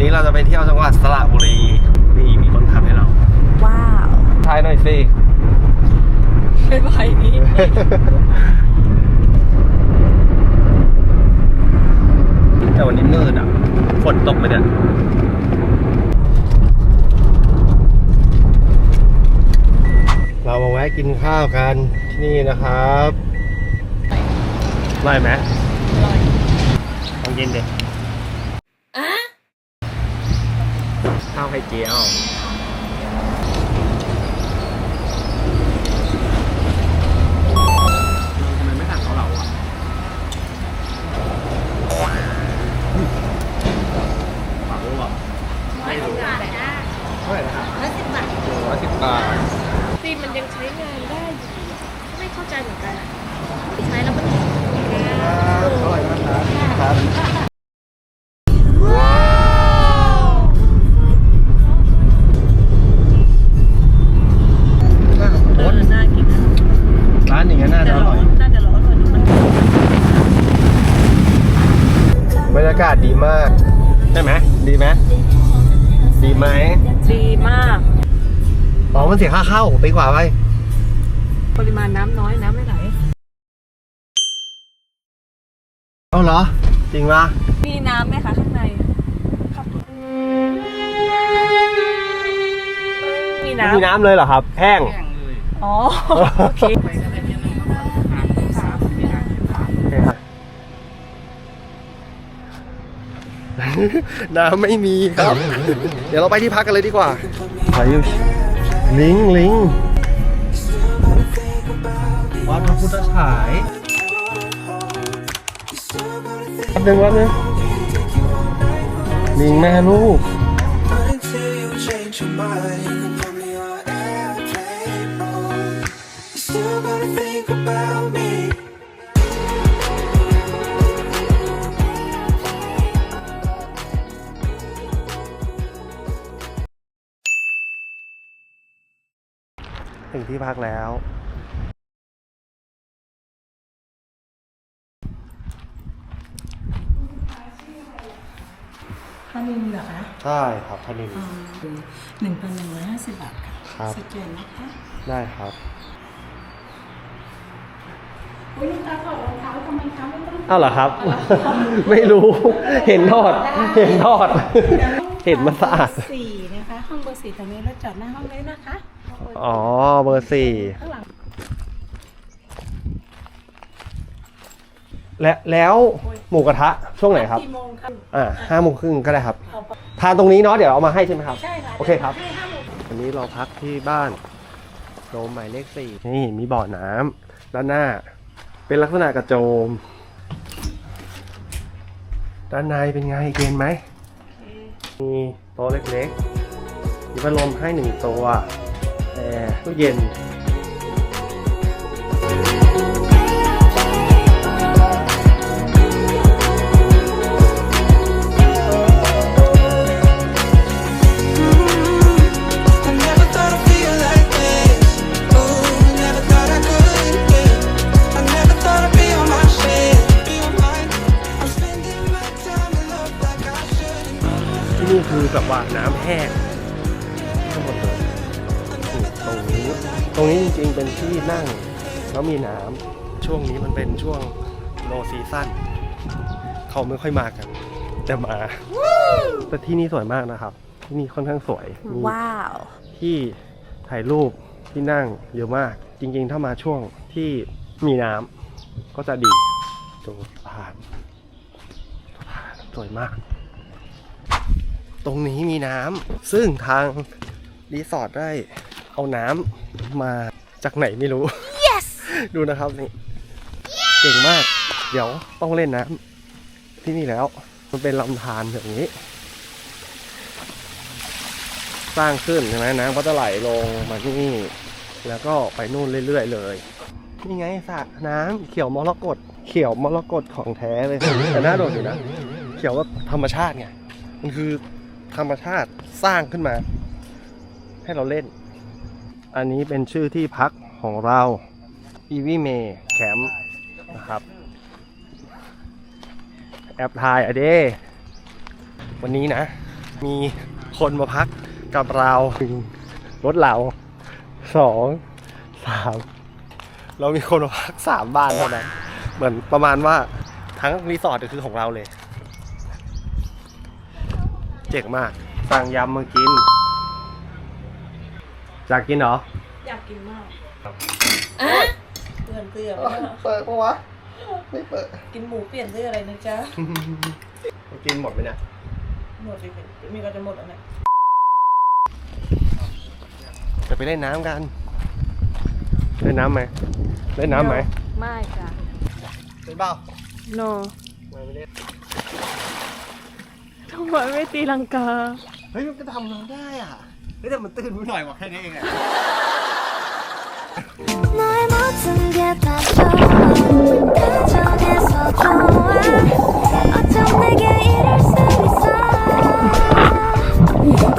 นี้เราจะไปเที่ยวจังหวัดสระบุรี นี่มีคนขับให้เรา ว้าวทายหน่อยสิไม่ไหวนี่แต่วันนี้มืดอะ ฝนตกไปเนี่ยเรามาแวะกินข้าวกันที่นี่นะครับอร่อยไหมอร่อยต้องกินดิ ข้าวไข่เจียวทำไมไม่สั่งเขาเหล่าอะปากรู้อะไม่รู้เท่าไหร่นะครับร้อยสิบบาทร้อยสิบบาทฟิล์มมันยังใช้งานได้อยู่ไม่เข้าใจเหมือนกันอะใช้แล้วมันอร่อยมากครับ มาก ใช่ไหมดีไหมดีไหมดีมาก อ๋อมันเสียค่าเข้าไปกว่าไปปริมาณน้ำน้อยน้ำไม่ไหลเอาเหรอ จริงปะมีน้ำไหมคะข้างในครับมีไม่น้ำมีน้ำเลยเหรอครับ แห้ง อ๋อ โอเค น้ำไม่มีครับ เดี๋ยวเราไปที่พักกันเลยดีกว่าขออยู่ลิงลิงวัดพระพุทธฉายแป๊บนึงแป๊บนึงลิงแม่ลูก Until ที่พักแล้วค่านินเหรอคะใช่ครับพนิน หนึ่งพันหนึ่งร้อยห้าสิบบาทค่ะครับ สแกนนะคะได้ครับ อุ้ยลูกตาถอดรองเท้าทำไมคะไม่ต้องอ้าวเหรอครับ ไม่รู้ เห็นทอด เห็นทอด เห็นมันสะอาด สี่นะคะ ห้องเบอร์สี่ตรงนี้แล้วจอดหน้าห้องเลยนะคะ อ๋อ เบอร์สี่ข้างหลังและแล้วหมูกระทะช่วงไหนครับ กี่โมงครับอ่าห้าโมงครึ่งก็ได้ครับ เอาไปทานตรงนี้เนาะเดี๋ยวเอามาให้ใช่ไหมครับ ใช่ค่ะโอเคครับ ให้ห้าโมง วันนี้เราพักที่บ้านโดมหมายเลขสี่นี่มีบ่อน้ำด้านหน้า เป็นลักษณะกระโจม ด้านในเป็นไงเกณฑ์ไหมมีโต๊ะเล็กๆมีพัดลมให้หนึ่งตัวแอร์ ตู้เย็นนี่คือแบบว่าน้ำแห้ง ตรงนี้จริงๆเป็นที่นั่งแล้วมีน้ำช่วงนี้มันเป็นช่วงโลซีซั่นเขาไม่ค่อยมากัน แต่มา แต่ที่นี่สวยมากนะครับ ที่นี่ค่อนข้างสวยมีว้าว ที่ถ่ายรูปที่นั่งเยอะมาก จริงๆ ถ้ามาช่วงที่มีน้ำก็จะดีดูสะพานสะพานสวยมาก ตรงนี้มีน้ำซึ่งทางรีสอร์ทได้ เอาน้ำมาจากไหนไม่รู้ yes ดูนะครับนี่เก่งมาก เดี๋ยวต้องเล่นน้ำที่นี่แล้ว มันเป็นลำธารแบบนี้ สร้างขึ้นใช่ไหมน้ำก็จะไหลลงมาที่นี่ แล้วก็ไปนู่นเรื่อยๆเลยนี่ไงสระน้ำเขียวมรกตเขียวมรกตของแท้เลยแต่น่าโดดอยู่นะ เขียวว่าธรรมชาติไงมันคือธรรมชาติสร้างขึ้นมา ให้เราเล่น อันนี้เป็นชื่อที่พักของเรา e v m a y Camp นะครับแอปทายอเด้วันนี้นะ มีคนมาพักกับเราหนึ่งรถเราสองสามเรามีคนมาพักสามบ้านเท่านั้นเหมือนประมาณว่าทั้งรีสอร์ทก็คือของเราเลย เจ๋งมากสั่งยำมากิน อยากกินเหรอ อยากกินมากเปลี่ยนเสื้อเปิดปะวะ ไม่เปิด กินหมูเปลี่ยนเสื้ออะไรนะจ๊ะกินหมดไหมเนี่ย หมดสิมีก็จะหมดแล้วเนี่ยจะไปเล่นน้ำกัน เล่นน้ำไหมเล่นน้ำไหมไม่จ้ะเล่นเปล่าโนไม่เล่นทำไมไม่ตีลังกา เฮ้ยมันก็ทำเราได้อะ เฮ้ยแต่มันตื่นไปหน่อยบอกแค่นี้เองอ่ะ 너의 모든 게 다 좋아 다정해서 좋아 어쩜 내게 이럴 수 있어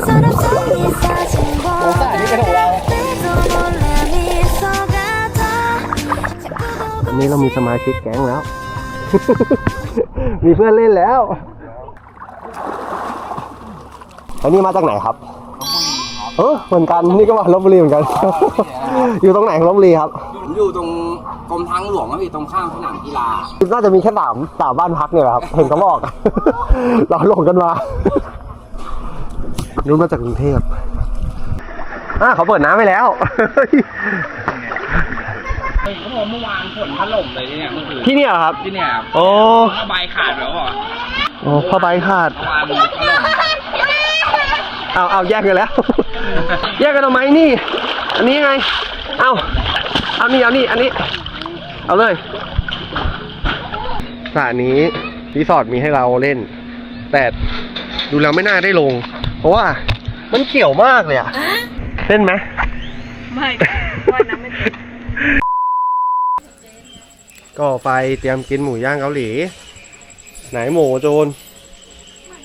서럽던 네 사진보다 내도 몰래 미소가 더 자꾸 อันนี้เรามีสมาชิกแก๊งแล้ว มีเพื่อนเล่นแล้ว อันนี้มาจากไหนครับเ ออเหมือนกันนี่ก็มาลบบุรีเหมือนกัน อยู่ตรงไหนของลบบุรีครับผมอยู่ตรงกรมทางหลวงครับพี่ตรงข้ามสนามกีฬาน่าจะมีแค่สามสามบ้านพักเนี่ยแหละครับ เห็นเขาบอกเราหลงกันมานู้นมาจากกรุงเทพอ่าเขาเปิดน้ำไปแล้วเขาบอกเมื่อวานฝนถล่มเลยที่เนี่ยเมื่อคืนที่เนี่ยเหรอครับที่เนี่ยครับโอ้ผ้าใบขาดแล้วเหรอโอ้ผ้าใบขาดเมื่อวานถล่มเอาเอาแยกกันแล้ว แยกกันทำไมนี่ อันนี้ไง เอา เอานี่เอานี่ อันนี้ เอาเลยสระนี้รีสอร์ทมีให้เราเล่น แต่ดูแล้วไม่น่าได้ลง เพราะว่ามันเขียวมากเลยอะเล่นไหมไม่ว่ายน้ำไม่เป็นก็ไฟเตรียมกินหมูย่างเกาหลี ไหนหมูโจน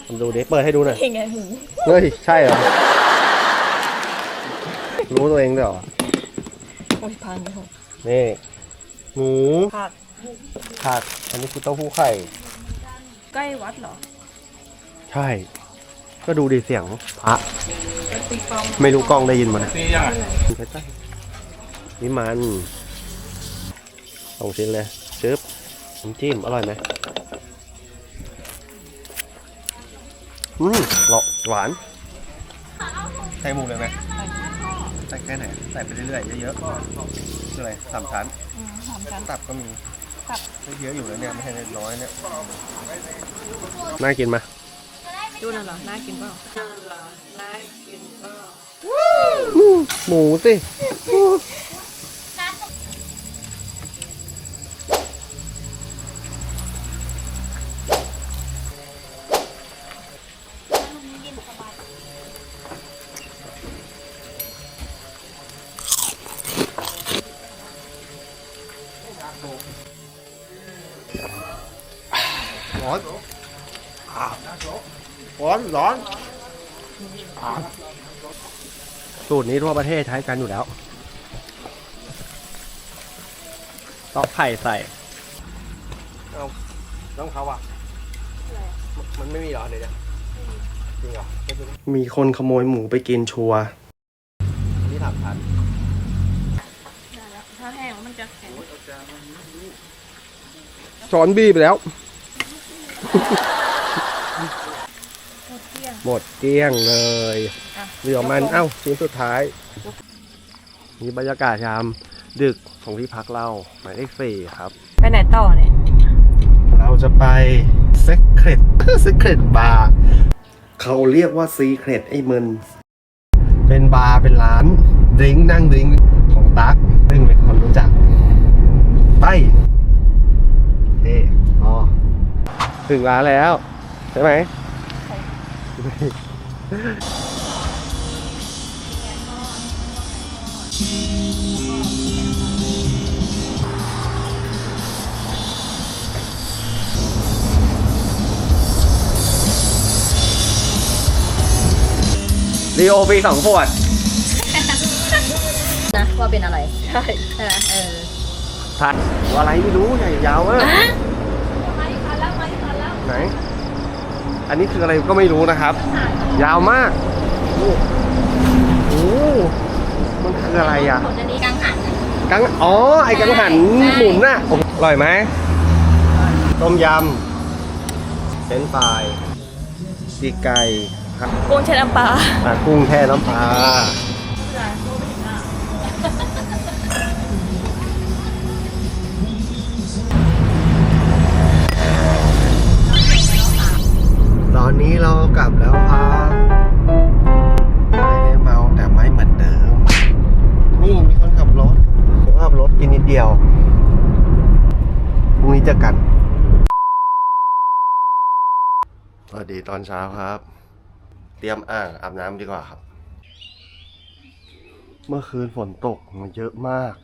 ทำดูดิเปิดให้ดูหน่อยเองไงหูเฮ้ยใช่เหรอ รู้ตัวเองด้วยเหรอโอ้ยพังเลยหกนี่หมูผักผักอันนี้คือเต้าหู้ไข่ ใกล้วัดเหรอใช่ ก็ดูดีเสียงพระตีฟองไม่รู้กล้องได้ยินมั้ยนี่ยังใกล้ๆนี่มันสองชิ้นเลยจึ๊บน้ำจิ้มอร่อยไหมอืมหลอกหวานใส่หมูเลยไหม ใส่แค่ไหนใส่ไปเรื่อยๆเยอะๆคืออะไรสามชั้นตับก็มีตับเยอะอยู่แล้วเนี่ยไม่ใช่น้อยเนี่ยน่ากินไหมดูน่ะเหรอน่ากินเปล่าหมูสิ สูตรนี้ทั่วประเทศใช้กันอยู่แล้วตอกไข่ใส่เอาต้องเขาอะมันไม่มีเหรอเดี๋ยวจริงเหรอมีคนขโมยหมูไปกินชัวร์นี่ถามทันได้แล้วถ้าแห้งมันจะแข็งช้อนบี้ไปแล้ว หมดเที่ยงหมดเกลี้ยงเลยอะ เหลือมัน เอ้าชิ้นสุดท้ายนี่บรรยากาศยามดึกของที่พักเราหมายเลขสี่ครับ ไปไหนต่อเนี่ย เราจะไป Secret Secret Bar เขาเรียกว่า Secret ไอ้มึนเป็นบาร์เป็นร้านดริงก์นั่งดริงก์ของตั๊กซึ่งเป็นคนรู้จัก ไปเท่อ๋อถึงร้านแล้ว ใช่ไหม รีโอปีสองขวด นะว่าเป็นอะไรใช่ใช่ไหมเออทัดอะไรไม่รู้ใหญ่ยาวมากไหน อันนี้คืออะไรก็ไม่รู้นะครับ ยาวมากโอ้โหมันคืออะไรอะผมจะนี้กังหันกังอ๋อไอ้กังหันใช่หมุนน่ะโอ้โหอร่อยไหมต้มยำเป็นปลายปีกไก่ ครับกุ้งเชดน้ำปลาอะกุ้งแช่น้ำปลาตอนนี้เรากลับแล้วครับไม่ได้เมาแต่ไม่เหมือนเดิม นี่มีคนขับรถคนขับรถกินนิดเดียวพรุ่งนี้เจอกันสวัสดีตอนเช้าครับ เตรียมอ่างอาบน้ำดีกว่าครับ เมื่อคืนฝนตกมาเยอะมาก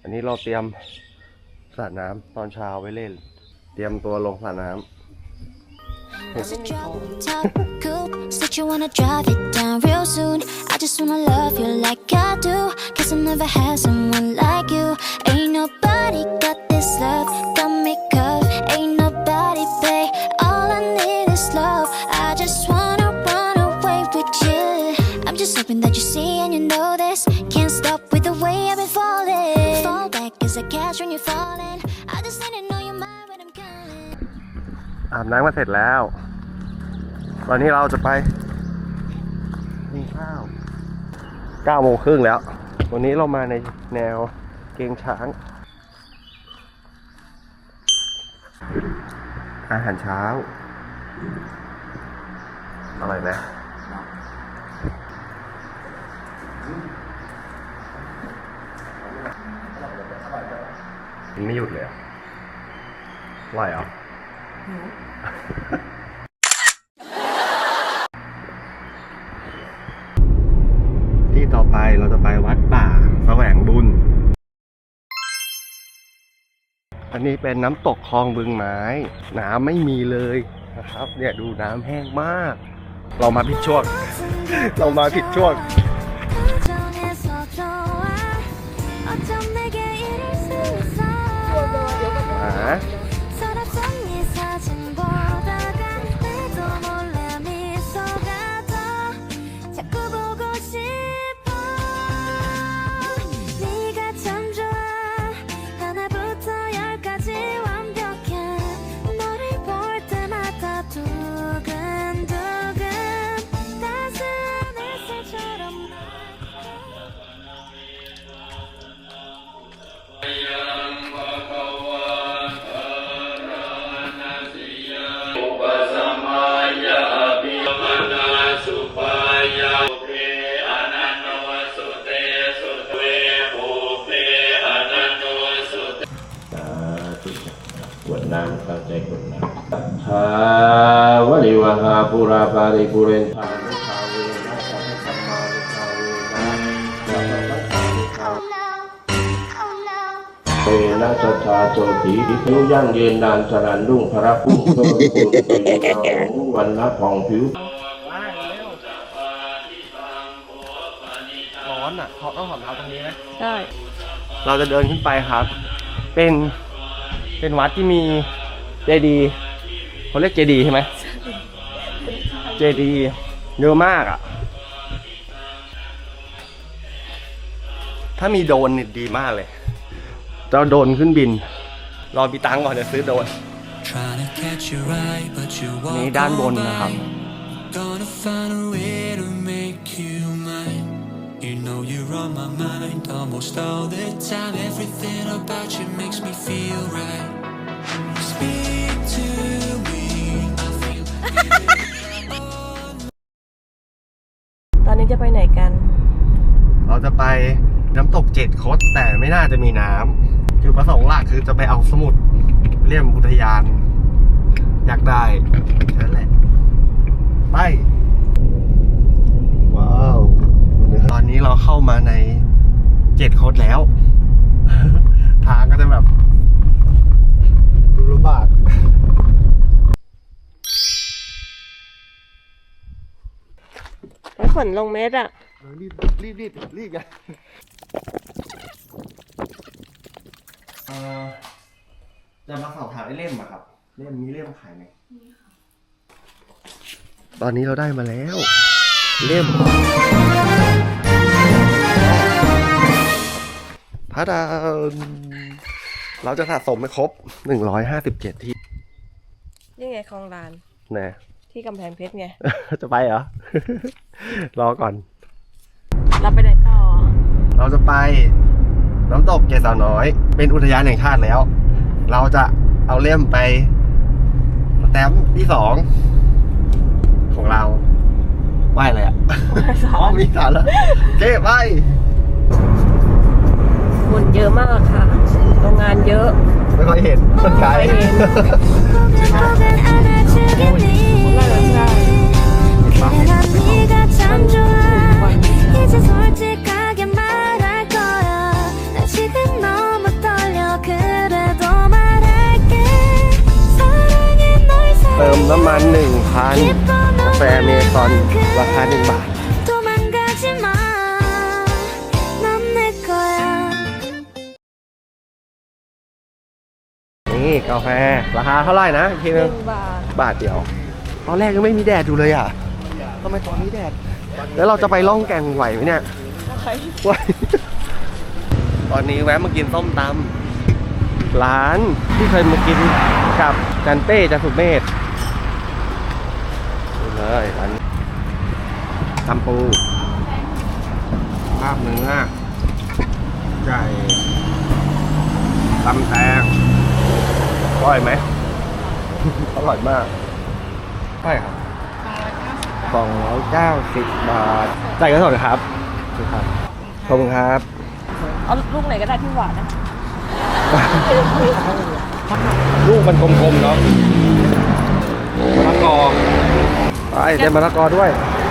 อันนี้เราเตรียมสระน้ำตอนเช้าไว้เล่น เตรียมตัวลงสระน้ำ It's a drop top coupe. Said you wanna drive it down real soon. I just wanna love you like I do. Cause I never had someone like you. Ain't nobody got this love. Got me cuffed. Ain't nobody just hoping that you see and you know this. Can't stop with the way I've been falling. Fall back as I catch when you're falling. I just need to know you're mine when I'm coming. อาบน้ำมาเสร็จแล้ว ตอนนี้เราจะไปกินข้าว9โมงครึ่งแล้ว วันนี้เรามาในแนวเกงช้าง อาหารเช้า อะไรนะ ไม่หยุดเลยอะอร่อยเหรอ ที่ต่อไปเราจะไปวัดป่าแสวงบุญ อันนี้เป็นน้ำตกคลองบึงไม้ น้ำไม่มีเลยนะครับ เนี่ยดูน้ำแห้งมาก เรามาผิดช่วง เรามาผิดช่วง น้ำตั้งใจกดน้ำทาวลิวหาปุราปาริปุเรนทานุภาเวนะสัพพสัมานุภาเวนะสัพพสัมานุภาเวนะสัทธาโสถีทิพยุยั่งยืนนานสนันรุ่งพระพุ่งเพิ่มพูนไปอยู่หงวันละผ่องผิวร้อนอะเขาต้องถอดเท้าตรงนี้ไหมได้เราจะเดินขึ้นไปครับ เป็น เป็นวัดที่มีเจดีย์เขาเรียกเจดีย์ใช่ไหมเจดีย์เยอะมากอะ ถ้ามีโดรนนี่ดีมากเลยจะเอาโดรนขึ้นบิน รอพี่ตังค์ก่อนจะซื้อโดรน Trying to catch your eye, but you นี่ walk ด้านบ on นนะครับ by. Gonna find a way to make you mine. You know you're on my mind almost all the time. Everything about you makes me feel right. ตอนนี้จะไปไหนกัน เราจะไปน้ำตกเจ็ดคดแต่ไม่น่าจะมีน้ำจุดประสงค์หลักคือจะไปเอาสมุดเลี่ยมอุทยาน อยากได้แค่นั้นแหละ ไป ว้าว ตอนนี้เราเข้ามาในเจ็ดคดแล้ว ทางก็จะแบบดูลำบากไปฝนลงเม็ดอะเออรีบรีบรีบรีบไงเอ่อจะมาสอบถามเล่นๆมาครับ เล่มมีเล่มขายไหมตอนนี้เราได้มาแล้ว เล่มพระดาว เราจะสะสมไปครบ157ที่นี่ไงคลองลานนะที่กำแพงเพชรไง จะไปเหรอ รอก่อน เราไปไหนต่อ เราจะไปน้ำตกเกสาน้อย เป็นอุทยานแห่งชาติแล้ว เราจะเอาเล่มไปสแตมป์ที่สองของเราไหวอะไรอะอ๋อมีสารแล้วเจ๊ไห คนเยอะมากค่ะ โรงงานเยอะ ไม่ค่อยเห็นต้นไกลไม่เห็น เติมน้ำมัน1,000กาแฟเมซอนราคาหนึ่งบาท นี่กาแฟราคาเท่าไหร่นะอีกทีหนึนึ่งงบาทบาทเดียว ตอนแรกยังไม่มีแดดอยู่เลยอะทำไมตอนนี้แดด แล้วเราจะไปล่องแก่งไหวไหมเนี่ยไหวตอนนี้แวะมากินส้มตำร้านที่เคยมากินกับจันเป้จันสุเมธนี่เลยร้านตำปูภาพเนื้อไก่ตำแตงอ ร่อยไหม อร่อยมากใช่ครับสองร้อยเก้าสิบบาทจ่ายเงินสดเหรอครับครับ ขอบคุณครับ เอาลูกไหนก็ได้ที่หวานนะ ลูกมันกลมๆเนาะมะละกอไปได้มะละกอด้วยม